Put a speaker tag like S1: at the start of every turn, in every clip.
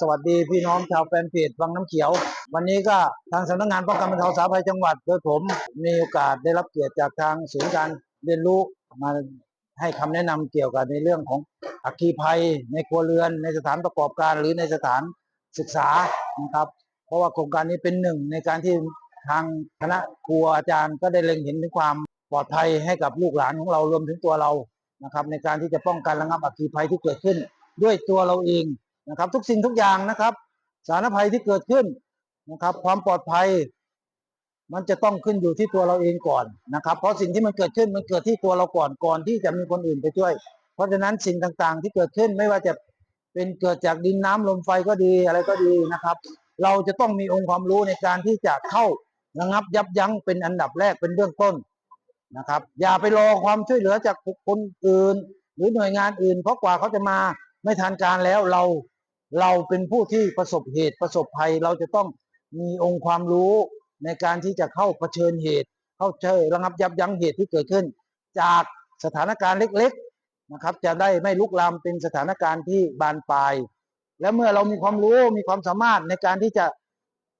S1: สวัสดีพี่น้องชาวแฟนเพจวังน้ำเขียว วันนี้ก็ทางสำนักงานป้องกันบรรเทาสาธารณภัยจังหวัด โดยผมมีโอกาสได้รับเกียรติจากทางศูนย์การเรียนรู้มาให้คำแนะนำเกี่ยวกับในเรื่องของอัคคีภัย ในครัวเรือน ในสถานประกอบการหรือในสถานศึกษานะครับ เพราะว่าโครงการนี้เป็นหนึ่งในการที่ทางคณะครูอาจารย์ก็ได้เล็งเห็นถึงความปลอดภัยให้กับลูกหลานของเรารวมถึงตัวเรานะครับ ในการที่จะป้องกันระงับอัคคีภัยที่เกิดขึ้น ด้วยตัวเราเอง นะครับ ทุกสิ่งทุกอย่างนะครับ สารภัยที่เกิดขึ้นนะครับ ความปลอดภัย มันจะต้องขึ้นอยู่ที่ตัวเราเองก่อนนะครับ เพราะสิ่งที่มันเกิดขึ้นมันเกิดที่ตัวเราก่อนก่อนที่จะมีคนอื่นไปช่วย เพราะฉะนั้นสิ่งต่างๆ ที่เกิดขึ้นไม่ว่าจะเป็นเกิดจากดินน้ำลมไฟก็ดีอะไรก็ดีนะครับ เราจะต้องมีองค์ความรู้ในการที่จะเข้าระงับยับยั้งเป็นอันดับแรกเป็นเบื้องต้นนะครับ อย่าไปรอความช่วยเหลือจากบุคคลอื่น หรือหน่วยงานอื่น เพราะกว่าเขาจะมาไม่ทันการแล้วเรา เราเป็นผู้ที่ประสบเหตุประสบภัย เราจะต้องมีองค์ความรู้ในการที่จะเข้าเผชิญเหตุ เข้าเจอระงับยับยั้งเหตุที่เกิดขึ้น จากสถานการณ์เล็กๆนะครับ จะได้ไม่ลุกลามเป็นสถานการณ์ที่บานปลาย และเมื่อเรามีความรู้มีความสามารถในการที่จะ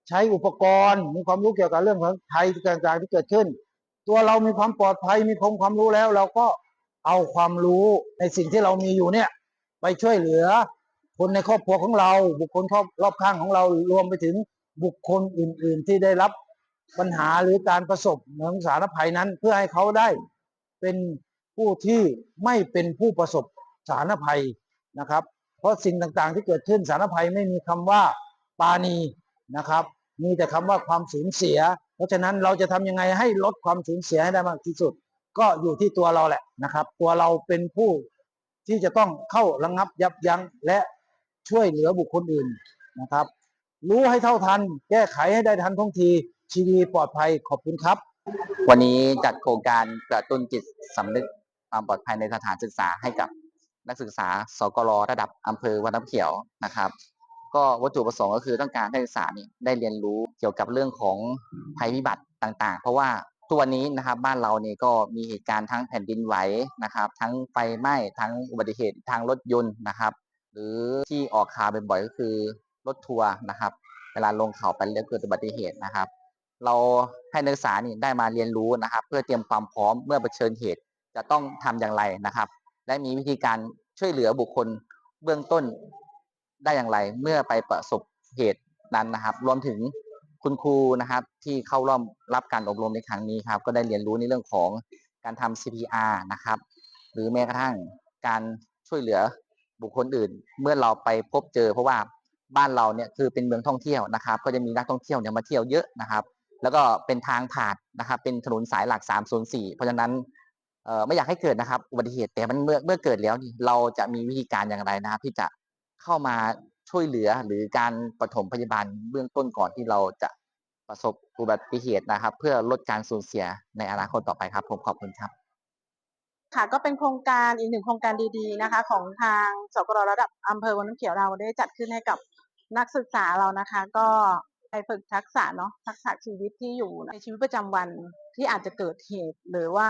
S1: ใช้อุปกรณ์ มีความรู้เกี่ยวกับเรื่องของภัยต่างๆที่เกิดขึ้น ตัวเรามีความปลอดภัยมีความความรู้แล้ว เราก็เอาความรู้ในสิ่งที่เรามีอยู่เนี่ยไปช่วยเหลือ คนในครอบครัวของเรา บุคคลรอบรอบข้างของเรารวมไปถึงบุคคลอื่น ๆ ที่ได้รับปัญหาหรือการประสบเหมืองสารภัยนั้น เพื่อให้เขาได้เป็นผู้ที่ไม่เป็นผู้ประสบสารภัยนะครับ เพราะสิ่งต่างๆ ที่เกิดขึ้นสารภัยไม่มีคำว่าปาณีนะครับ มีแต่คำว่าความสูญเสีย เพราะฉะนั้นเราจะทำยังไงให้ลดความสูญเสียให้ได้มากที่สุด ก็อยู่ที่ตัวเราแหละนะครับ ตัวเราเป็นผู้ที่จะต้องเข้าระงับยับยั้งและ ช่วยเหลือบุคคลอื่นนะครับ รู้ให้เท่าทัน แก้ไขให้ได้ทันท่วงทีชีวีปลอดภัยขอบคุณครับ
S2: วันนี้จัดโครงการกระตุ้นจิตสำนึกความปลอดภัยในสถานศึกษาให้กับนักศึกษาสกรระดับอำเภอวัดน้ำเขียวนะครับ ก็วัตถุประสงค์ก็คือต้องการให้นักศึกษานี่ได้เรียนรู้เกี่ยวกับเรื่องของภัยพิบัติต่างๆ เพราะว่าทุกวันนี้นะครับบ้านเราเนี่ยก็มีเหตุการณ์ทั้งแผ่นดินไหวนะครับ ทั้งไฟไหม้ทั้งอุบัติเหตุทางรถยนต์นะครับ หรือที่ออกข่าวบ่อยๆก็คือรถทัวร์นะครับ เวลาลงเขาไปแล้วเกิดอุบัติเหตุนะครับ เราให้นักศึกษานี่ได้มาเรียนรู้นะครับ เพื่อเตรียมความพร้อมเมื่อเผชิญเหตุจะต้องทำอย่างไรนะครับ และมีวิธีการช่วยเหลือบุคคลเบื้องต้นได้อย่างไร เมื่อไปประสบเหตุนั้นนะครับ รวมถึงคุณครูนะครับ ที่เข้าร่วมรับการอบรมในครั้งนี้ครับ ก็ได้เรียนรู้ในเรื่องของการทำ CPR นะครับ หรือแม้กระทั่งการช่วยเหลือ บุคคลอื่น เมื่อเราไปพบเจอ เพราะว่าบ้านเราเนี่ยคือเป็นเมืองท่องเที่ยวนะครับ ก็จะมีนักท่องเที่ยวเนี่ยมาเที่ยวเยอะนะครับ แล้วก็เป็นทางผ่านนะครับ เป็นถนนสายหลัก 304 เพราะฉะนั้นเอ่อไม่อยากให้เกิดนะครับอุบัติเหตุแต่มันเมื่อเมื่อเกิดแล้วนี่เราจะมีวิธีการอย่างไรนะครับที่จะเข้ามาช่วยเหลือหรือการปฐมพยาบาลเบื้องต้นก่อนที่เราจะประสบอุบัติเหตุนะครับ เพื่อลดการสูญเสียในอนาคตต่อไปครับ ผมขอบคุณครับ
S3: ค่ะก็เป็นโครงการอีกหนึ่งโครงการดีๆนะคะ ของทางสกรระดับอำเภอวังน้ำเขียวเราได้จัดขึ้นให้กับนักศึกษาเรานะคะ ก็ไปฝึกทักษะเนาะทักษะชีวิตที่อยู่ในชีวิตประจำวันที่อาจจะเกิดเหตุ หรือว่า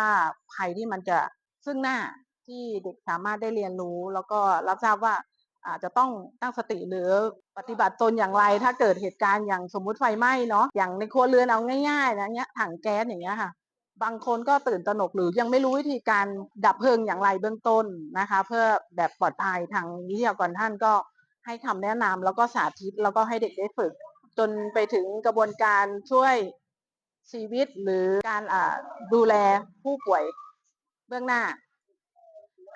S3: ภัยที่มันจะซึ่งหน้าที่เด็กสามารถได้เรียนรู้ แล้วก็รับทราบว่าอาจจะต้องตั้งสติหรือปฏิบัติตนอย่างไร ถ้าเกิดเหตุการณ์อย่างสมมุติไฟไหม้เนาะอย่างในครัวเรือนเอาง่ายๆนะเนี้ยถังแก๊สอย่างเงี้ยค่ะ บางคนก็ตื่นตระหนกหรือยังไม่รู้วิธีการดับเพลิงอย่างไรเบื้องต้นนะคะ เพื่อแบบปลอดภัยทางวิทยากรท่านก็ให้คำแนะนำแล้วก็สาธิตแล้วก็ให้เด็กได้ฝึก จนไปถึงกระบวนการช่วยชีวิตหรือการดูแลผู้ป่วยเบื้องหน้า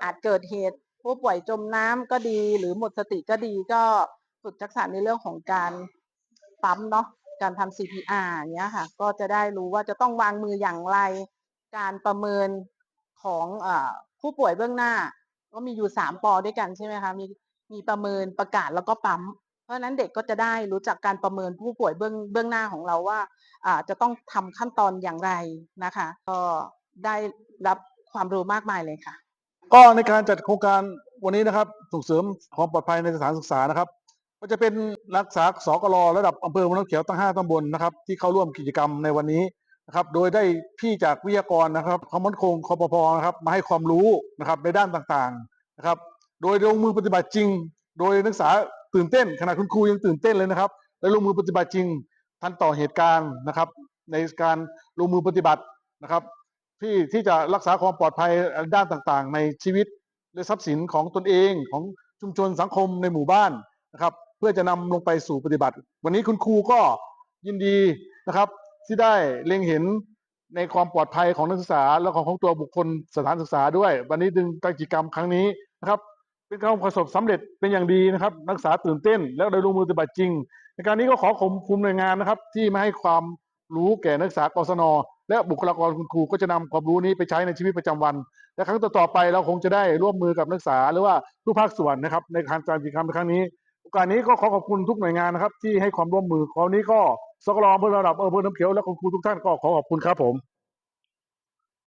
S3: อาจเกิดเหตุผู้ป่วยจมน้ำก็ดี หรือหมดสติก็ดีก็ฝึกทักษะในเรื่องของการปั๊มเนาะ การทำ CPR เงี้ยค่ะ ก็จะได้รู้ว่าจะต้องวางมืออย่างไร การประเมินของอผู้ป่วยเบื้องหน้า ก็มีอยู่สามปอด้วยกันใช่ไหมคะมีมีประเมินประกาศแล้วก็ปั๊ม เพราะฉะนั้นเด็กก็จะได้รู้จักการประเมินผู้ป่วยเบื้องเบื้องหน้าของเราว่าอ่าจะต้องทำขั้นตอนอย่างไรนะคะ ก็ได้รับความรู้มากมายเลยค่ะ
S4: ก็ในการจัดโครงการวันนี้นะครับส่งเสริมความปลอดภัยในสถานศึกษานะครับ ก็จะเป็นนักศึกษาสกรระดับอำเภอวังน้ำเขียวตั้งห้าตำบลนะครับ ที่เข้าร่วมกิจกรรมในวันนี้นะครับ โดยได้พี่จากวิทยากรนะครับความมั่นคงคอปพนะครับ มาให้ความรู้นะครับในด้านต่างๆนะครับ โดยลงมือปฏิบัติจริง โดยนักศึกษาตื่นเต้นขณะคุณครูยังตื่นเต้นเลยนะครับ และลงมือปฏิบัติจริงทันต่อเหตุการณ์นะครับ ในการลงมือปฏิบัตินะครับที่ที่จะรักษาความปลอดภัยด้านต่างๆ ในชีวิตและทรัพย์สินของตนเองของชุมชนสังคมในหมู่บ้านนะครับ พื่อจะนำลงไปสู่ปฏิบัติ วันนี้คุณครูก็ยินดีนะครับ ที่ได้เล็งเห็นในความปลอดภัยของนักศึกษาและของของตัวบุคคลสถานศึกษาด้วย วันนี้ดึงกิจกรรมครั้งนี้นะครับ เป็นการประสบสำเร็จเป็นอย่างดีนะครับ นักศึกษาตื่นเต้น แล้วได้ลงมือปฏิบัติจริง ในการนี้ก็ขอขอบคุณหน่วยงานนะครับ ที่มาให้ความรู้แก่นักศึกษากศนและบุคลากรคุณครูก็จะนำความรู้นี้ไปใช้ในชีวิตประจำวันและครั้งต่อๆไปเราคงจะได้ร่วมมือกับนักศึกษาหรือว่าทุกภาคส่วนนะครับ ในการจัดกิจกรรมครั้งนี้ การนี้ก็ขอขอบคุณทุกหน่วยงานนะครับ ที่ให้ความร่วมมือคราวนี้ก็สกลอำเภอระดับอำเภอน้ำเขียวและคุณครูทุกท่านก็ขอขอบคุณครับผม